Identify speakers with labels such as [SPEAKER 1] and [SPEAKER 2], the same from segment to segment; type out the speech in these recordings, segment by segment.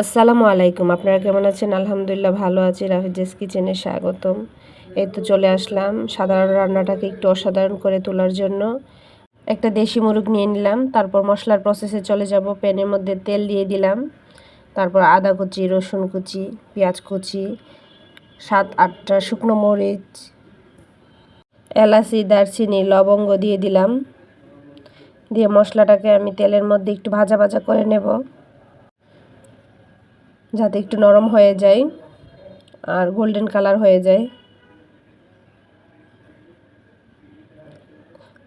[SPEAKER 1] আসসালামু আলাইকুম। আপনারা কেমন আছেন? আলহামদুলিল্লাহ ভালো আছি। রাফিজেস কিচেনে স্বাগতম। এই তো চলে আসলাম সাধারণ রান্নাটাকে একটু অসাধারণ করে তোলার জন্য। একটা দেশি মুরগ নিয়ে নিলাম, তারপর মশলার প্রসেসে চলে যাব। প্যানের মধ্যে তেল দিয়ে দিলাম, তারপর আদা কুচি, রসুন কুচি, পেঁয়াজ কুচি, সাত আটটা শুকনো মরিচ, এলাচি, দারচিনি, লবঙ্গ দিয়ে দিলাম। দিয়ে মশলাটাকে আমি তেলের মধ্যে একটু ভাজা ভাজা করে নেব। যাতে একটু নরম হয়ে যায় আর গোল্ডেন কালার হয়ে যায়।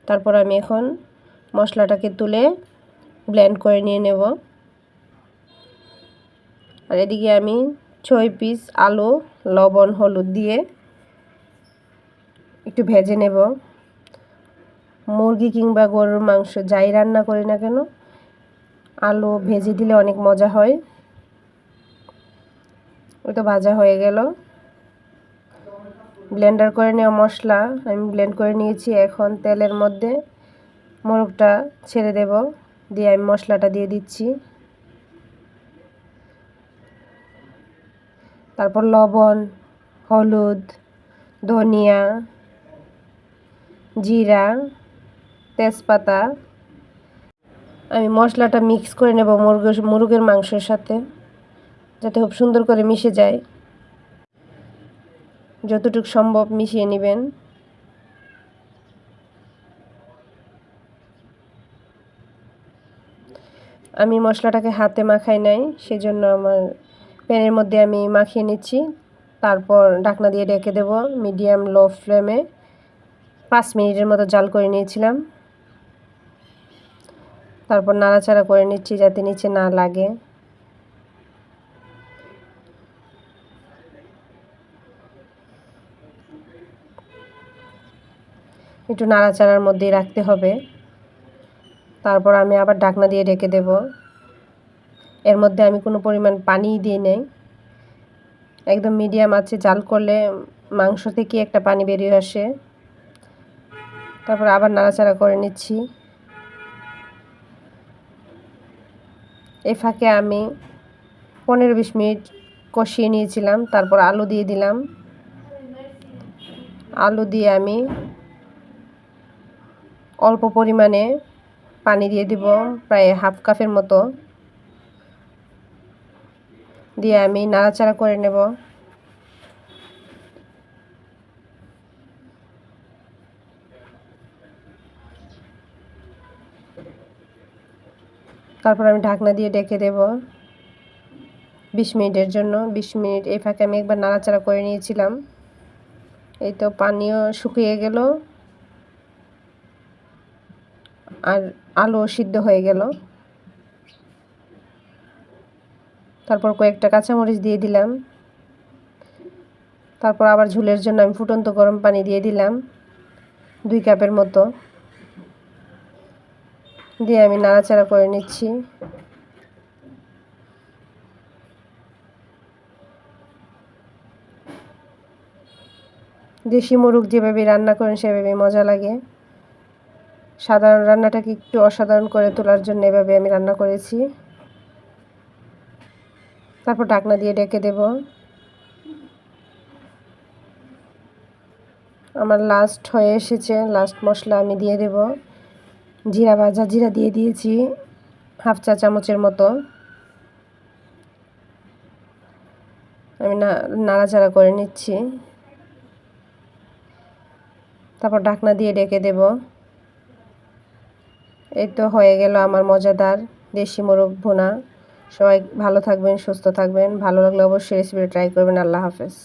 [SPEAKER 1] তারপর আমি এখন মশলাটাকে তুলে ব্লেন্ড করে নিয়ে নেব। আর এদিকে আমি ছয় পিস আলু, লবণ, হলুদ দিয়ে একটু ভেজে নেব। মুরগি কিংবা গরুর মাংস যাই রান্না করি না কেন, আলু ভেজে দিলে অনেক মজা হয়। তো ভাজা হয়ে গেল। ব্লেন্ডার করে নেওয়া মশলা আমি ব্লেন্ড করে নিয়েছি। এখন তেলের মধ্যে মোরগটা ছেড়ে দেব। দিয়ে আমি মশলাটা দিয়ে দিচ্ছি। তারপর লবণ, হলুদ, ধনিয়া, জিরা, তেজপাতা। আমি মশলাটা মিক্স করে নেব মুরগ মুরগের মাংসের সাথে। যাতে খুব সুন্দর করে মিশে যায়। যতটুকু সম্ভব মিশিয়ে নেবেন। আমি মশলাটাকে হাতে মাখাই নাই, সেজন্য আমার প্যানের মধ্যে আমি মাখিয়ে নিচ্ছি। তারপর ঢাকনা দিয়ে ডেকে দেব মিডিয়াম লো ফ্লেমে। পাঁচ মিনিটের মতো জাল করে নিয়েছিলাম। তারপর নাড়াচাড়া করে নিচ্ছি যাতে নিচে না লাগে। একটু নাড়াচাড়ার মধ্যেই রাখতে হবে। তারপর আমি আবার ঢাকনা দিয়ে ঢেকে দেব। এর মধ্যে আমি কোনো পরিমাণ পানি দিয়ে নেই। একদম মিডিয়াম আছে জাল করলে মাংস থেকে একটা পানি বেরিয়ে আসে। তারপর আবার নাড়াচাড়া করে নিচ্ছি। এই ফাঁকে আমি পনেরো বিশ মিনিট কষিয়ে নিয়েছিলাম, তারপর আলু দিয়ে দিলাম। আলু দিয়ে আমি অল্প পরিমাণে পানি দিয়ে দিব, প্রায় হাফ কাপের মতো। দিয়ে আমি নাড়াচাড়া করে নেব। তারপর আমি ঢাকনা দিয়ে ডেকে দেব বিশ মিনিটের জন্য। বিশ মিনিট এই ফাঁকে আমি একবার নাড়াচাড়া করে নিয়েছিলাম। এই তো পানিও শুকিয়ে গেল। আর আলু সিদ্ধ হয়ে গেল। তারপর কয়েকটা কাঁচামরিচ দিয়ে দিলাম। তারপর আবার ঝুলের জন্য আমি ফুটন্ত গরম পানি দিয়ে দিলাম, দুই কাপের মতো। দিয়ে আমি নাড়াচাড়া করে নিচ্ছি। দেশি মুরগ যেভাবে রান্না করেন সেভাবে মজা লাগে। সাধারণ রান্নাটাকে একটু অসাধারণ করে তোলার জন্য এভাবে আমি রান্না করেছি। তারপর ঢাকনা দিয়ে ডেকে দেব। আমার লাস্ট হয়ে এসেছে লাস্ট মশলা আমি দিয়ে দেব। জিরা ভাজা, জিরা দিয়ে দিয়েছি, হাফ চা চামচের মতো। আমি না, নাড়াচাড়া করে নিচ্ছি। তারপর ঢাকনা দিয়ে ডেকে দেব। এই তো হয়ে গেল আমার মজাদার দেশি মোরগ ভুনা। সবাই ভালো থাকবেন, সুস্থ থাকবেন। ভালো লাগলে অবশ্যই রেসিপিটা ট্রাই করবেন। আল্লাহ হাফেজ।